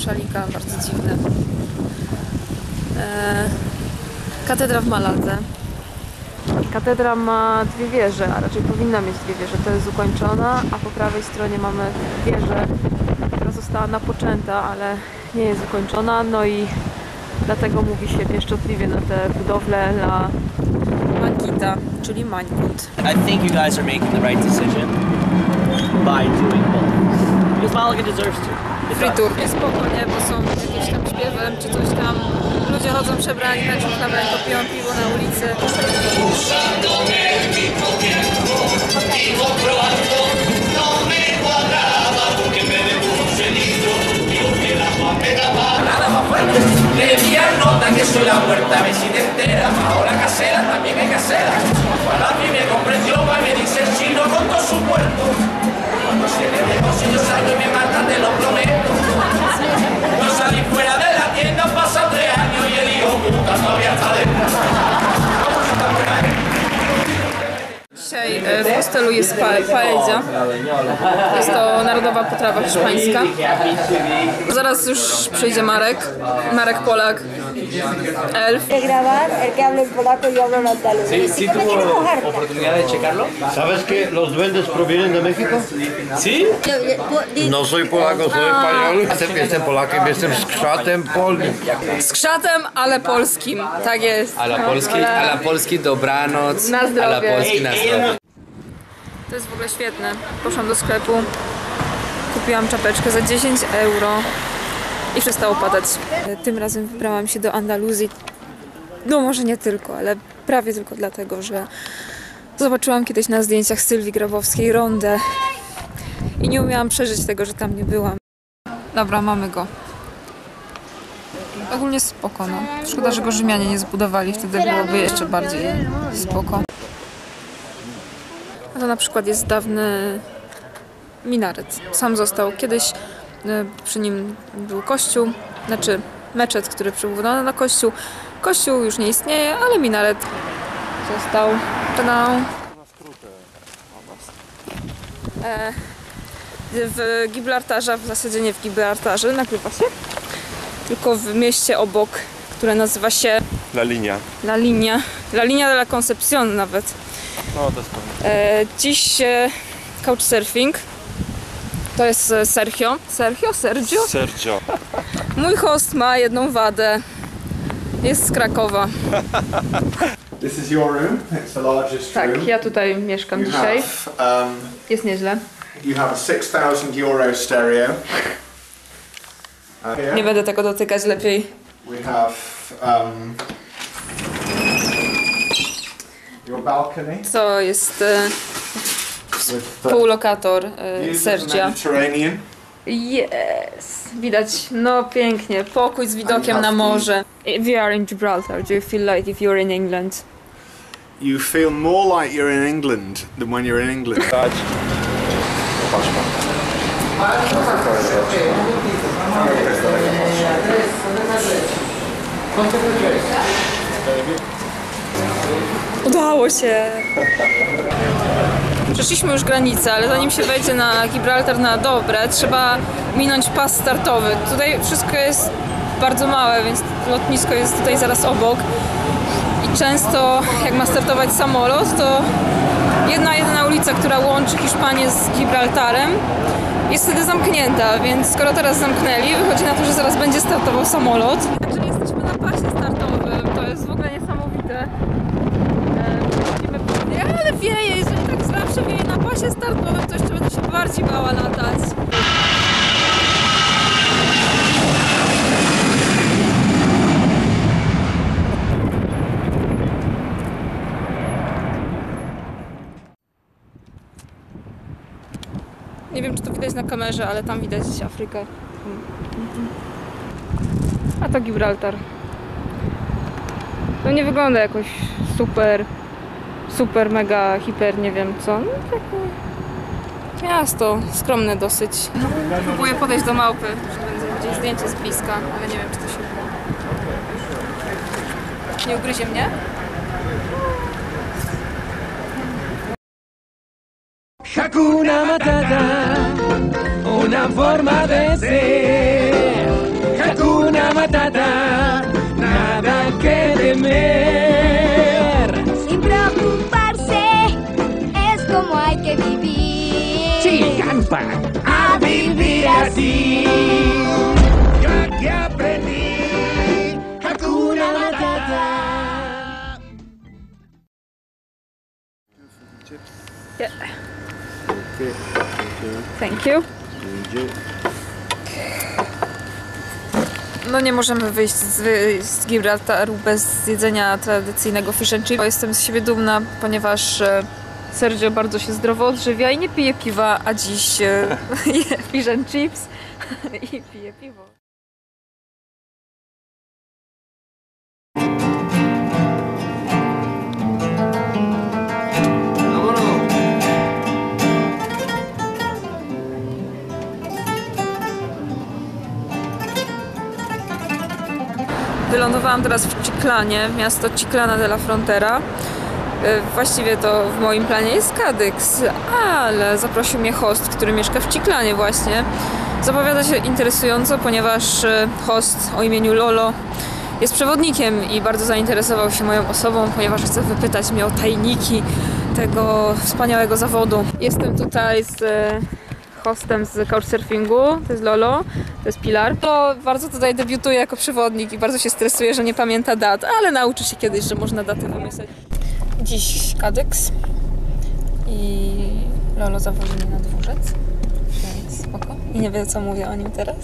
szalika, bardzo dziwne. E, katedra w Maladze. Katedra ma dwie wieże, a raczej powinna mieć dwie wieże. To jest ukończona, a po prawej stronie mamy wieżę, która została napoczęta, ale nie jest ukończona. No i dlatego mówi się pieszczotliwie na te budowle La Mankita, czyli Mańkut. I think you guys are making the right decision by doing both. Because Malaga deserves to. Tour. Jest spoko, nie? Bo są jakieś tam śpiewem czy coś tam. Ludzie chodzą przebrani, tańczą flamenko, piją piwo na ulicy. Le envían nota que soy la puerta vecina entera, ahora casera, también hay casera. 还差一点。W hostelu jest pa paella. Jest to narodowa potrawa hiszpańska. Zaraz już przyjdzie Marek. Marek Polak. Elf. grabar el que habla en polaco y hablo en andaluz. Sí, sí tuvo oportunidad de checarlo. ¿Sabes que los duendes provienen de México? ¿Sí? No soy polaco, soy español. Jestem, jestem Polakiem, jestem z krzatem Polni. Z krzatem, ale polskim. Tak jest. A la No, polski, ale- a la polski dobranoc, Na a la zdrowie. polski na zdrowie. To jest w ogóle świetne. Poszłam do sklepu, kupiłam czapeczkę za 10 euro i przestało padać. Tym razem wybrałam się do Andaluzji. No może nie tylko, ale prawie tylko dlatego, że zobaczyłam kiedyś na zdjęciach Sylwii Grabowskiej rondę i nie umiałam przeżyć tego, że tam nie byłam. Dobra, mamy go. Ogólnie spoko, no. Szkoda, że go Rzymianie nie zbudowali, wtedy byłoby jeszcze bardziej spoko. To na przykład jest dawny minaret. Sam został. Kiedyś e, przy nim był kościół, znaczy meczet, który przebudowano na kościół. Kościół już nie istnieje, ale minaret został. Tada! E, w Gibraltarze, w zasadzie nie w Gibraltarze, nagrywa się, tylko w mieście obok, które nazywa się La linia. La Linia. La Linia de la Concepción nawet. No, to jest. E, dziś e, couchsurfing. To jest e, Sergio. Sergio? Sergio? Sergio. Mój host ma jedną wadę. Jest z Krakowa. This is your room. It's the largest room. Tak, ja tutaj mieszkam You dzisiaj. have, um, Jest nieźle. you have a 6,000 euro stereo. Uh, Nie będę tego dotykać lepiej. we have um, To jest e, półlokator e, Sergia. Mediterranean. Yes! Widać, no pięknie. Pokój z widokiem na morze. We are in Gibraltar. Do you feel like if you're in England? You feel more like you're in England than when you're in England. Udało się! Przeszliśmy już granicę, ale zanim się wejdzie na Gibraltar na dobre, trzeba minąć pas startowy. Tutaj wszystko jest bardzo małe, więc lotnisko jest tutaj zaraz obok. I często jak ma startować samolot, to jedna jedyna ulica, która łączy Hiszpanię z Gibraltarem jest wtedy zamknięta, więc skoro teraz zamknęli, wychodzi na to, że zaraz będzie startował samolot. Także jesteśmy na pasie startowym, to jest w ogóle niesamowite. E, Chodzimy po nie, ale wieje, jeżeli tak zawsze wieje na pasie startowym, to jeszcze będę się bardziej bała latać. Nie wiem, czy to widać na kamerze, ale tam widać Afrykę. A to Gibraltar. To nie wygląda jakoś super, super, mega, hiper, nie wiem co. No, takie miasto, skromne dosyć. Próbuję podejść do małpy, żeby zrobić zdjęcie z bliska, ale nie wiem, czy to się uda. Nie ugryzie mnie? Hakuna Matata, una forma de ser. Matata, nada que temer. Nie możemy wyjść z, z Gibraltaru bez jedzenia tradycyjnego fish and chips. Jestem z siebie dumna, ponieważ e, Sergio bardzo się zdrowo odżywia i nie pije piwa, a dziś e, je fish and chips i pije piwo. Wylądowałam teraz w Chiclanie, miasto Chiclana de la Frontera. E, Właściwie to w moim planie jest Kadyks, ale zaprosił mnie host, który mieszka w Chiclanie właśnie. Zapowiada się interesująco, ponieważ e, host o imieniu Lolo jest przewodnikiem i bardzo zainteresował się moją osobą, ponieważ chce wypytać mnie o tajniki tego wspaniałego zawodu. Jestem tutaj z e, hostem z couchsurfingu, to jest Lolo, to jest Pilar. To bardzo tutaj debiutuje jako przewodnik i bardzo się stresuje, że nie pamięta dat, ale nauczy się kiedyś, że można daty wymyśleć. Dziś Kadyks i Lolo zawozi mnie na dworzec, więc spoko. I nie wie co mówię o nim teraz.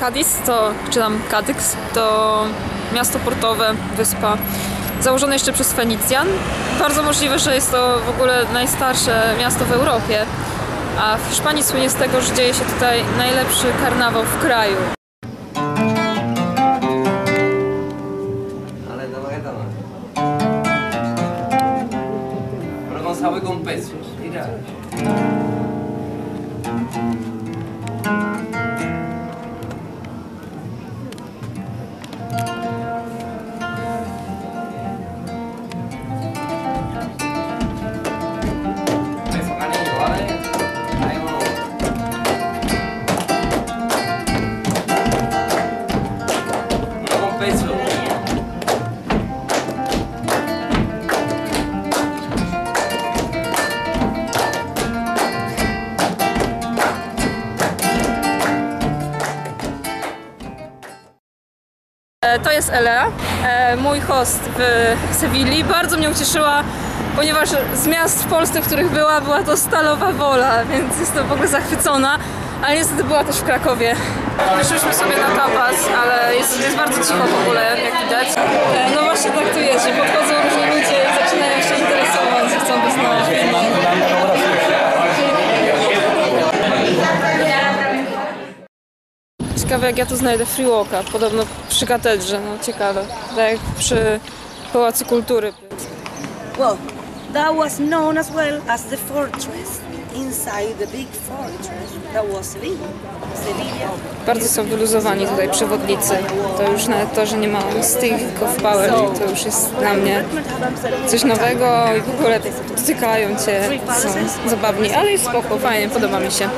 Cadiz to, czy tam Kadyks, to miasto portowe, wyspa, założone jeszcze przez Fenicjan. Bardzo możliwe, że jest to w ogóle najstarsze miasto w Europie. A w Hiszpanii słynie z tego, że dzieje się tutaj najlepszy karnawał w kraju. To jest Elea, e, mój host w Sewilli. Bardzo mnie ucieszyła, ponieważ z miast w Polsce, w których była, była to stalowa wola, więc jestem w ogóle zachwycona. Ale niestety była też w Krakowie. Wyszliśmy sobie na tapas, ale jest, jest bardzo cicho w ogóle, jak widać. E, No właśnie tak to jest, że podchodzą różni ludzie i zaczynają się interesować chcą być na. Ciekawe jak ja tu znajdę free walka, podobno przy katedrze, no ciekawe. Tak jak przy Pałacu Kultury. Well, that was known as well as the fortress. Inside the big fortress that was Sevilla. Bardzo są wyluzowani tutaj przewodnicy. To już nawet to, że nie ma stick of power, to już jest dla mnie coś nowego i w ogóle dotykają cię, są zabawni, ale jest spoko, fajnie, podoba mi się.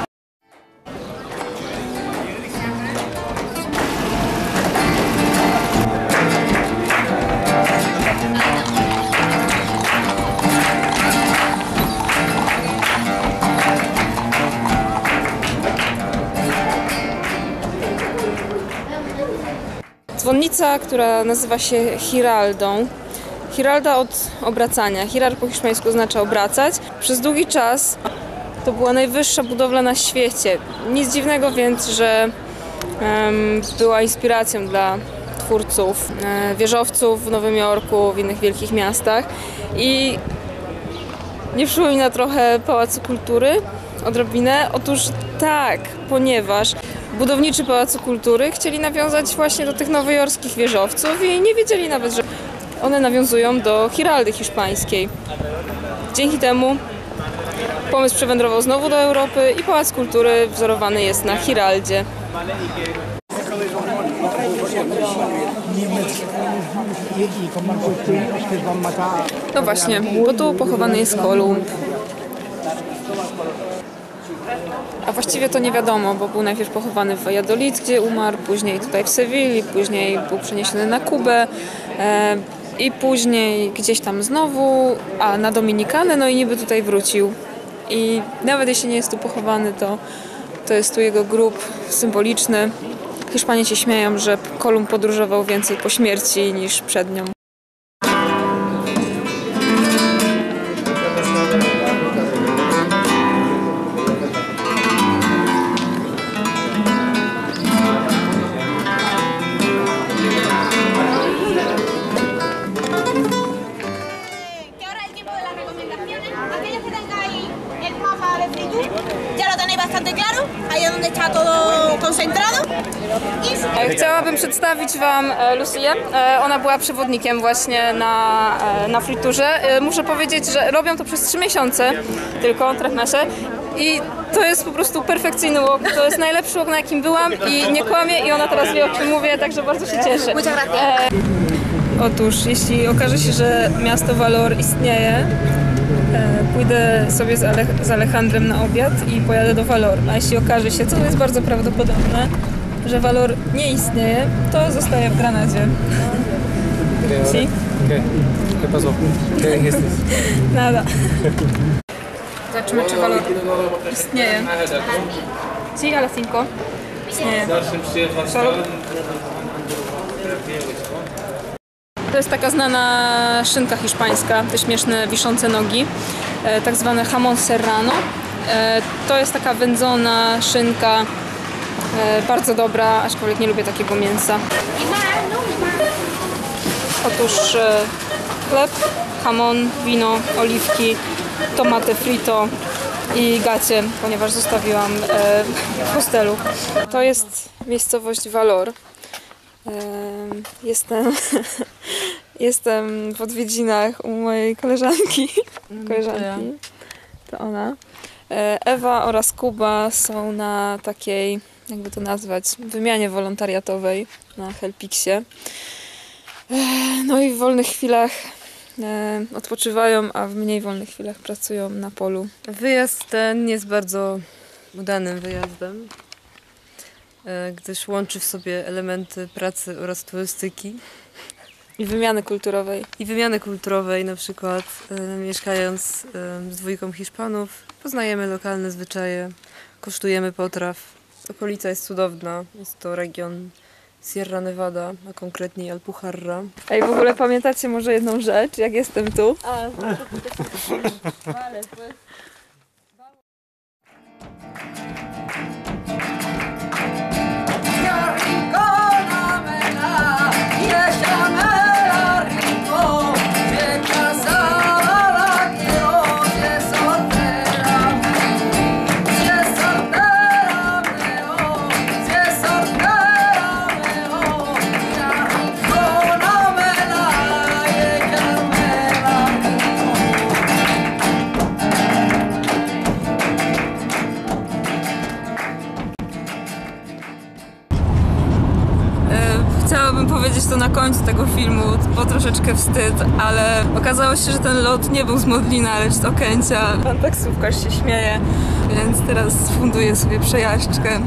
Dzwonnica, która nazywa się Hiraldą. Hiralda od obracania. Hirar po hiszpańsku oznacza obracać. Przez długi czas to była najwyższa budowla na świecie. Nic dziwnego więc, że em, była inspiracją dla twórców e, wieżowców w Nowym Jorku, w innych wielkich miastach. I nie przypomina trochę Pałacu Kultury? Odrobinę? Otóż tak, ponieważ budowniczy Pałacu Kultury chcieli nawiązać właśnie do tych nowojorskich wieżowców i nie wiedzieli nawet, że one nawiązują do Hiraldy hiszpańskiej. Dzięki temu pomysł przewędrował znowu do Europy i Pałac Kultury wzorowany jest na Hiraldzie. No właśnie, bo tu pochowany jest Kolumb. A właściwie to nie wiadomo, bo był najpierw pochowany w Valladolid, gdzie umarł, później tutaj w Sewilli, później był przeniesiony na Kubę e, i później gdzieś tam znowu, a na Dominikanę, no i niby tutaj wrócił. I nawet jeśli nie jest tu pochowany, to, to jest tu jego grób symboliczny. Hiszpanie się śmieją, że Kolumb podróżował więcej po śmierci niż przed nią. Y E, Chciałabym przedstawić Wam e, Lucię. E, Ona była przewodnikiem właśnie na, na friturze. Muszę powiedzieć, że robią to przez 3 miesiące tylko, trefmesze. I to jest po prostu perfekcyjny łok. To jest najlepszy łok, na jakim byłam i nie kłamie i ona teraz wie o czym mówię, także bardzo się cieszę. E, Otóż, jeśli okaże się, że miasto Valor istnieje, pójdę sobie z, Ale z Alejandrem na obiad i pojadę do Valor. A jeśli okaże się, co jest bardzo prawdopodobne, że Valor nie istnieje, to zostaję w Granadzie. Sí? ¿Qué? ¿Qué pasó? ¿Qué dijiste? Nada. Zobaczymy, czy Valor istnieje. Sí, a las 5. Istnieje. Valor. To jest taka znana szynka hiszpańska, te śmieszne wiszące nogi, e, tak zwane jamon serrano. E, To jest taka wędzona szynka, e, bardzo dobra, aczkolwiek nie lubię takiego mięsa. Otóż chleb, jamon, wino, oliwki, tomaty frito i gacie, ponieważ zostawiłam w hostelu. To jest miejscowość Valor. Em, Jestem, jestem w odwiedzinach u mojej koleżanki. koleżanki. To ona. E, Ewa oraz Kuba są na takiej, jakby to nazwać, wymianie wolontariatowej na Helpixie. E, No i w wolnych chwilach e, odpoczywają, a w mniej wolnych chwilach pracują na polu. Wyjazd ten jest bardzo udanym wyjazdem, gdyż łączy w sobie elementy pracy oraz turystyki. I wymiany kulturowej. I wymiany kulturowej, na przykład e, mieszkając e, z dwójką Hiszpanów, poznajemy lokalne zwyczaje, kosztujemy potraw. Okolica jest cudowna, jest to region Sierra Nevada, a konkretniej Alpujarra. Ej, w ogóle pamiętacie może jedną rzecz, jak jestem tu? E, na końcu tego filmu, bo troszeczkę wstyd, ale okazało się, że ten lot nie był z Modlina, lecz z Okęcia. Pan taksówkarz się śmieje, więc teraz funduję sobie przejażdżkę